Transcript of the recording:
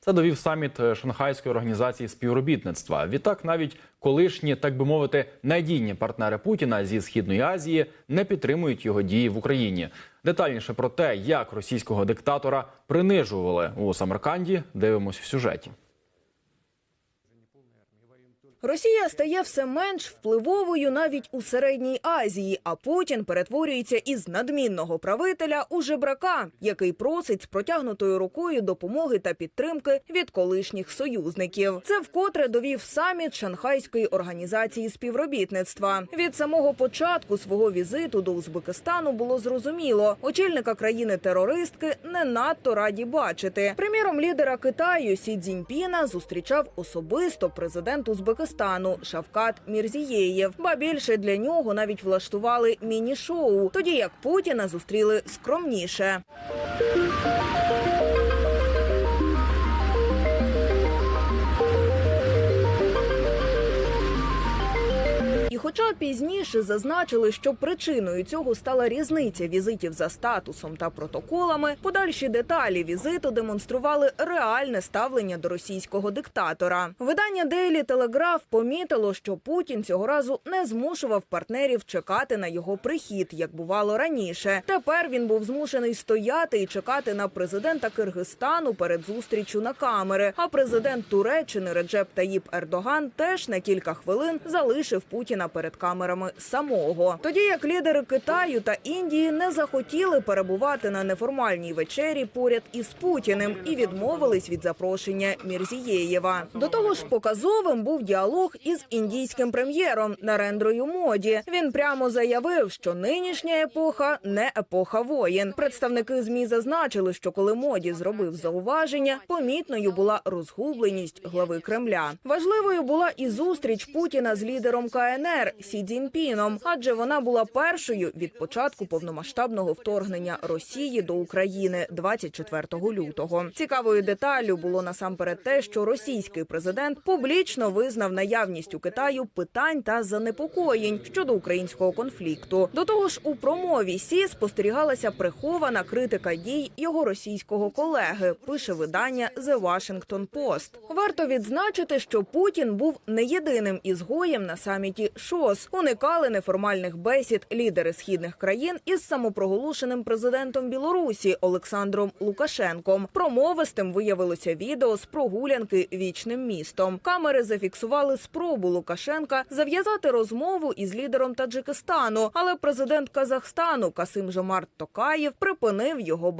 Це довів саміт е, Шанхайської організації співробітництва. Відтак, навіть колишні, так би мовити, надійні партнери Путіна зі східної Азії не підтримують його дії в Україні. Детальніше про те, як російського диктатора принижували у Самарканді, дивимось в сюжеті. Росія стає все менш впливовою навіть у середній Азії, а Путін перетворюється із надмінного правителя у жебрака, який просить з протягнутою рукою допомоги та підтримки від колишніх союзників. Це вкотре довів саміт Шанхайської організації співробітництва. Від самого початку свого візиту до Узбекистану було зрозуміло, очільника країни-терористки не надто раді бачити. Приміром, лідера Китаю Сі Цзіньпіна зустрічав особисто президент Узбекистану Шавкат Мірзієєв. Ба більше для нього навіть влаштували міні-шоу, тоді як Путіна зустріли скромніше. Хоча пізніше зазначили, що причиною цього стала різниця візитів за статусом та протоколами, подальші деталі візиту демонстрували реальне ставлення до російського диктатора. Видання Daily Telegraph помітило, що Путін цього разу не змушував партнерів чекати на його прихід, як бувало раніше. Тепер він був змушений стояти і чекати на президента Киргизстану перед зустрічю на камери. А президент Туреччини Реджеп Таїп Ердоган теж на кілька хвилин залишив Путіна перед камерами самого. Тоді як лідери Китаю та Індії не захотіли перебувати на неформальній вечері поряд із Путіним і відмовились від запрошення Мірзієєва. До того ж, показовим був діалог із індійським прем'єром Нарендрою Моді. Він прямо заявив, що нинішня епоха не епоха воєн. Представники змі зазначили, що коли моді зробив зауваження, помітною була розгубленість глави Кремля. Важливою була і зустріч Путіна з лідером КНР Сі Цзіньпіном, адже вона була першою від початку повномасштабного вторгнення Росії до України 24 лютого. Цікавою деталлю було насамперед те, що російський президент публічно визнав наявність у Китаю питань та занепокоєнь щодо українського конфлікту. До того ж, у промові Сі спостерігалася прихована критика дій його російського колеги. Пише видання The Washington Post. Варто відзначити, що Путін був не єдиним ізгоєм на саміті ШОС. Уникали неформальних бесід лідери східних країн із самопроголошеним президентом Білорусі Олександром Лукашенком. Промовистим виявилося відео з прогулянки вічним містом. Камери зафіксували спробу Лукашенка зав'язати розмову із лідером Таджикистану, але президент Казахстану Касим Жомарт Токаєв припинив його